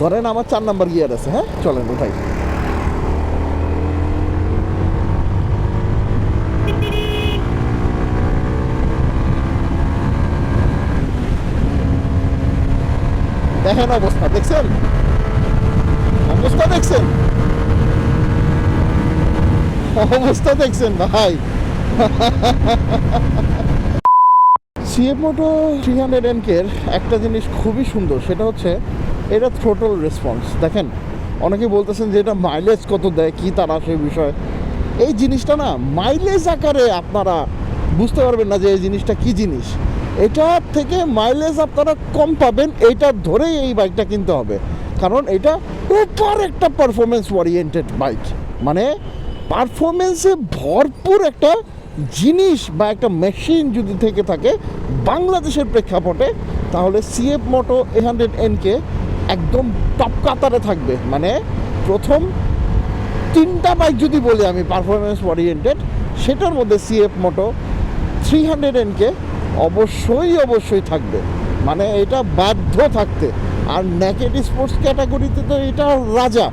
ধরেন আমার চার নাম্বার গিয়ার আছে হ্যাঁ? চলেন, উঠাই। দেখেন অবস্থা, দেখছেন? অবস্থা দেখছেন? অবস্থা দেখছেন, ভাই। সিএফ মোটো থ্রি হান্ড্রেড এনকের একটা জিনিস খুবই সুন্দর, সেটা হচ্ছে এটা থ্রোটল রেসপন্স দেখেন, অনেকে বলতেছেন যে এটা মাইলেজ কত দেয়, কি তারা সেই বিষয়। এই জিনিসটা না মাইলেজ আকারে আপনারা বুঝতে পারবেন না যে এই জিনিসটা কি জিনিস। এটার থেকে মাইলেজ আপনারা কম পাবেন এইটা ধরেই এই বাইকটা কিনতে হবে। কারণ এটা প্রপার একটা পারফরমেন্স ওরিয়েন্টেড বাইক মানে পারফরমেন্সে ভরপুর একটা জিনিস বা একটা মেশিন যদি থেকে থাকে বাংলাদেশের প্রেক্ষাপটে তাহলে CF Moto a hundred NK একদম টপ কাতারে থাকবে। মানে প্রথম তিনটা বাইক যদি বলি আমি পারফরমেন্স ওরিয়েন্টেড সেটার মধ্যে CF Moto three hundred NK অবশ্যই অবশ্যই থাকবে। মানে এটা বাধ্য থাকতে। আর ন্যাকেড স্পোর্টস ক্যাটাগরিতে তো এটা রাজা।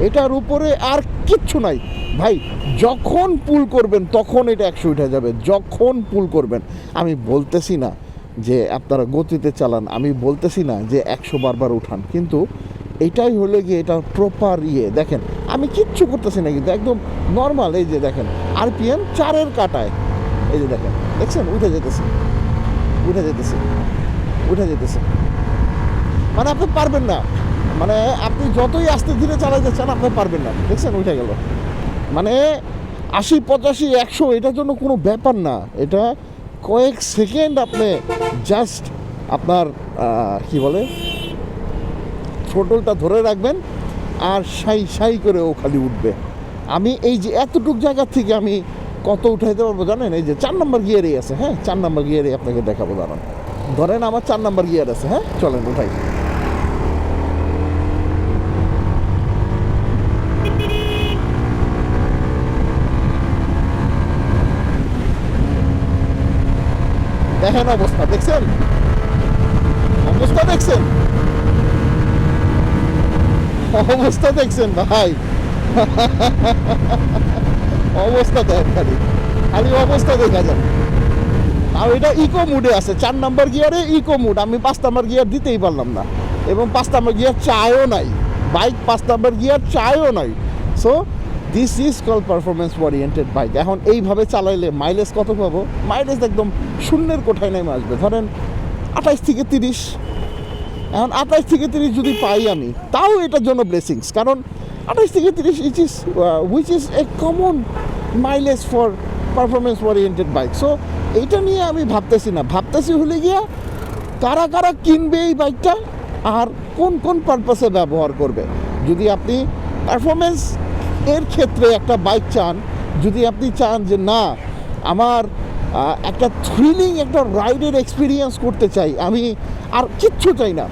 এটার উপরে আর কিচ্ছু নাই। ভাই, যখন পুল করবেন, তখন এটা একশো উঠে যাবে। যখন পুল করবেন, আমি বলতেছি না যে আপনারা গতিতে চালান, আমি বলতেছি না যে একশো বারবার উঠান। কিন্তু এটাই হলো গিয়ে এটা প্রপার ইয়ে। দেখেন, আমি কিচ্ছু করতেছি না কিন্তু একদম নর্মাল এই যে দেখেন আরপিএম চারের কাটায়। এই যে দেখেন, দেখছেন? উঠে যেতেছে। উঠে যেতেছে। উঠে যেতেছে। মানে আপনি পারবেন না। মানে আপনি যতই আস্তে ধীরে চালাতে চান, আপনি পারবেন না। দেখছেন, উঠে গেল। মানে আশি, পঁচাশি, একশো, এটার জন্য কোনো ব্যাপার না। এটা কয়েক সেকেন্ড আপনি জাস্ট আপনার কি বলে থ্রোটলটা ধরে রাখবেন আর সাই সাই করে ও খালি উঠবে। আমি এই যে এতটুক জায়গা থেকে আমি কত উঠাইতে পারব জানেন? এই যে চার নম্বর গিয়ারেই আছে হ্যাঁ? চার নম্বর গিয়ারে আপনাকে দেখাবো, দাঁড়ান। ধরেন আমার চার নম্বর গিয়ার আছে হ্যাঁ? চলেন, উঠাই। দেখেন অবস্থা, দেখছেন? অবস্থা দেখছেন? অবস্থা দেখছেন ভাই। অবস্থা দেখ খালি খালি অবস্থা দেখা যাবে। আর এটা ইকো মুডে আছে, চার নাম্বার গিয়ারে ইকো মুড আমি পাঁচ নাম্বার গিয়ার দিতেই পারলাম না। এবং পাঁচ নাম্বার গিয়ার চায়ও নাই বাইক পাঁচ নাম্বার গিয়ার চায়ও নাই। So this is call performance oriented bike এখন এইভাবে চালাইলে মাইলেজ কত পাবো? মাইলেজ একদম শূন্যের কোঠায় নেমে আসবে। ধরেন আঠাইশ থেকে তিরিশ। এখন আঠাইশ থেকে তিরিশ যদি পাই আমি, তাও এটার জন্য ব্লেসিংস কারণ আঠাইশ থেকে তিরিশ which is which is a common mileage for performance oriented bike so এইটা নিয়ে আমি ভাবতেছি না। ভাবতেছি হলে গিয়া কারা কারা কিনবে এই বাইকটা আর কোন কোন পারপাসে ব্যবহার করবে। যদি আপনি পারফরমেন্স এর ক্ষেত্রে একটা বাইক চান, যদি আপনি চান যে না, আমার একটা থ্রিলিং একটা রাইডের এক্সপিরিয়েন্স করতে চাই, আমি আর কিচ্ছু চাই না।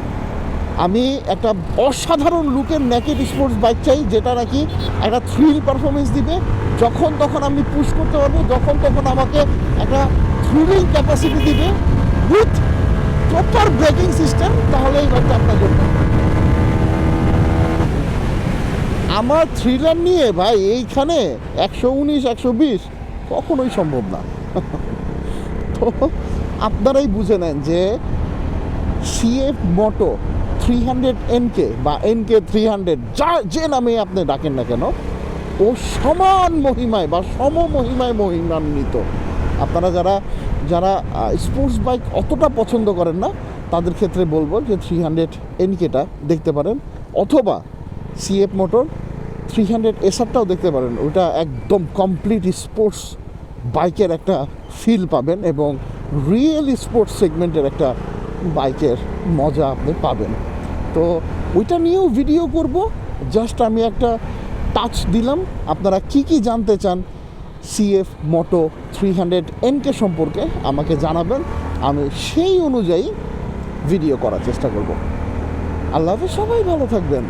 আমি একটা অসাধারণ লুকের নেকেড স্পোর্টস বাইক চাই, যেটা নাকি একটা থ্রিল পারফরমেন্স দিবে। যখন তখন আমি পুশ করতে পারব, যখন তখন আমাকে একটা থ্রিলিং ক্যাপাসিটি দিবে। উইথ প্রপার ব্রেকিং সিস্টেম তাহলে এই বাইকটা আপনার জন্য। আমার থ্রিলার নিয়ে ভাই এইখানে একশো উনিশ, একশো বিশ কখনোই সম্ভব না। তো আপনারাই বুঝে নেন যে CF Moto three hundred NK বা এনকে থ্রি হান্ড্রেড যা যে নামে আপনি ডাকেন না কেন, ও সমান মহিমায় বা সম মহিমায় মহিমান্বিত। আপনারা যারা যারা স্পোর্টস বাইক অতটা পছন্দ করেন না, তাদের ক্ষেত্রে বলব যে থ্রি হান্ড্রেড এনকেটা দেখতে পারেন। অথবা সিএফ মোটর থ্রি হান্ড্রেড এসআরটাও দেখতে পারেন। ওটা একদম কমপ্লিট স্পোর্টস বাইকের একটা ফিল পাবেন এবং রিয়েল স্পোর্টস সেগমেন্টের একটা বাইকের মজা আপনি পাবেন। তো ওইটা নিয়েও ভিডিও করব। জাস্ট আমি একটা টাচ দিলাম। আপনারা কি কি জানতে চান CF Moto three hundred NK সম্পর্কে আমাকে জানাবেন। আমি সেই অনুযায়ী ভিডিও করার চেষ্টা করব। আল্লাহ সবাই ভালো থাকবেন।